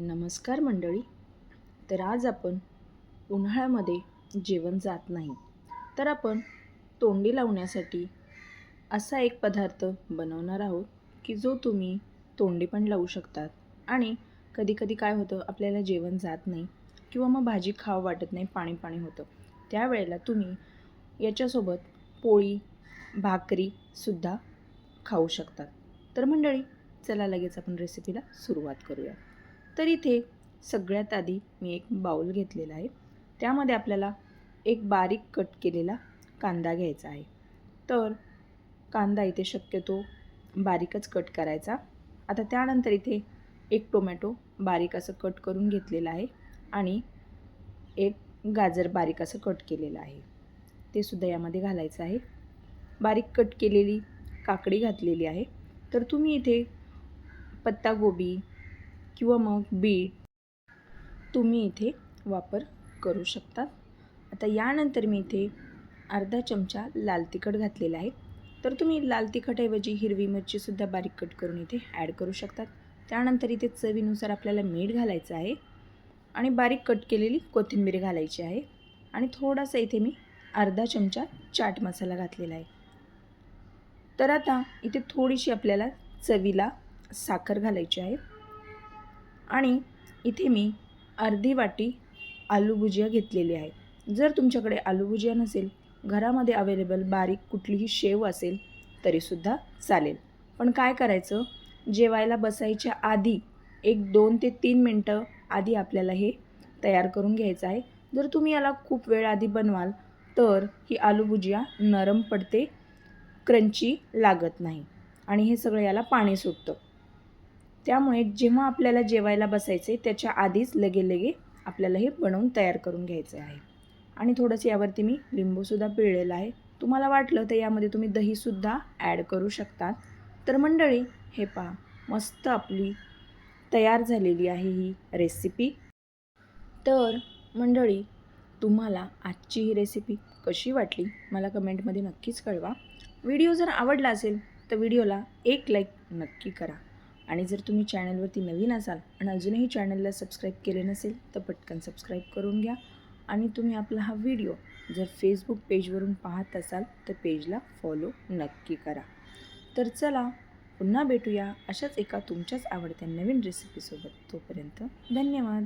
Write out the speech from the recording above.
नमस्कार मंडळी. तर आज आपण उन्हाळ्यामध्ये जेवण जात नाही. तर आपण तोंडी लावण्यासाठी असा एक पदार्थ बनवणार आहोत की जो तुम्ही तोंडी पण लावू शकतात. आणि कधीकधी काय होतं आपल्याला जेवण जात नाही किंवा मग भाजी खावं वाटत नाही पाणी पाणी होतं. त्यावेळेला तुम्ही याच्यासोबत पोळी भाकरीसुद्धा खाऊ शकतात. तर मंडळी चला लगेच आपण रेसिपीला सुरुवात करूया. तर इथे सगळ्यात आधी मी एक बाऊल घेतलेला आहे. त्यामध्ये आपल्याला एक बारीक कट केलेला कांदा घ्यायचा आहे. तर कांदा इथे शक्यतो बारीकच कट करायचा. आता त्यानंतर इथे एक टोमॅटो बारीक असं कट करून घेतलेला आहे आणि एक गाजर बारीक असं कट केलेलं आहे. ते सुद्धा यामध्ये घालायचं आहे. बारीक कट केलेली काकडी घातलेली आहे. तर तुम्ही इथे पत्तागोबी किंवा मग बीट तुम्ही इथे वापर करू शकतात. आता यानंतर मी इथे अर्धा चमचा लाल तिखट घातलेला आहे. तर तुम्ही लाल तिखटऐवजी हिरवी मिरचीसुद्धा बारीक कट करून इथे ॲड करू शकतात. त्यानंतर इथे चवीनुसार आपल्याला मीठ घालायचं आहे आणि बारीक कट केलेली कोथिंबीर घालायची आहे. आणि थोडासा इथे मी अर्धा चमचा चाट मसाला घातलेला आहे. तर आता इथे थोडीशी आपल्याला चवीला साखर घालायची आहे. आणि इथे मी अर्धी वाटी आलू भुजिया घेतलेली आहे. जर तुमच्याकडे आलू भुजिया नसेल घरामध्ये अवेलेबल बारीक कुठलीही शेव असेल तरीसुद्धा चालेल. पण काय करायचं? जेवायला बसायच्या आधी एक दोन ते तीन मिनटं आधी आपल्याला हे तयार करून घ्यायचं आहे. जर तुम्ही याला खूप वेळ आधी बनवाल तर ही आलू भुजिया नरम पडते क्रंची लागत नाही. आणि हे सगळं याला पाणी सुटतं. त्यामुळे जेव्हा आपल्याला जेवायला बसायचे त्याच्या आधीच लगे लगे आपल्याला हे बनवून तयार करून घ्यायचं आहे. आणि थोडंसं यावरती मी लिंबूसुद्धा पिळलेलं आहे. तुम्हाला वाटलं तर यामध्ये तुम्ही दहीसुद्धा ॲड करू शकतात. तर मंडळी हे पहा मस्त आपली तयार झालेली आहे ही रेसिपी तर मंडळी तुम्हाला आजची ही रेसिपी कशी वाटली? मला कमेंटमध्ये नक्कीच कळवा. व्हिडिओ जर आवडला असेल तर व्हिडिओला एक लाईक नक्की करा. आणि जर तुम्ही चॅनलवरती नवीन असाल आणि अजूनही चॅनलला सबस्क्राईब केले नसेल तर पटकन सबस्क्राईब करून घ्या. आणि तुम्ही आपला हा व्हिडिओ जर फेसबुक पेजवरून पाहत असाल तर पेजला फॉलो नक्की करा. तर चला पुन्हा भेटूया अशाच एका तुमच्याच आवडत्या नवीन रेसिपीसोबत तोपर्यंत धन्यवाद.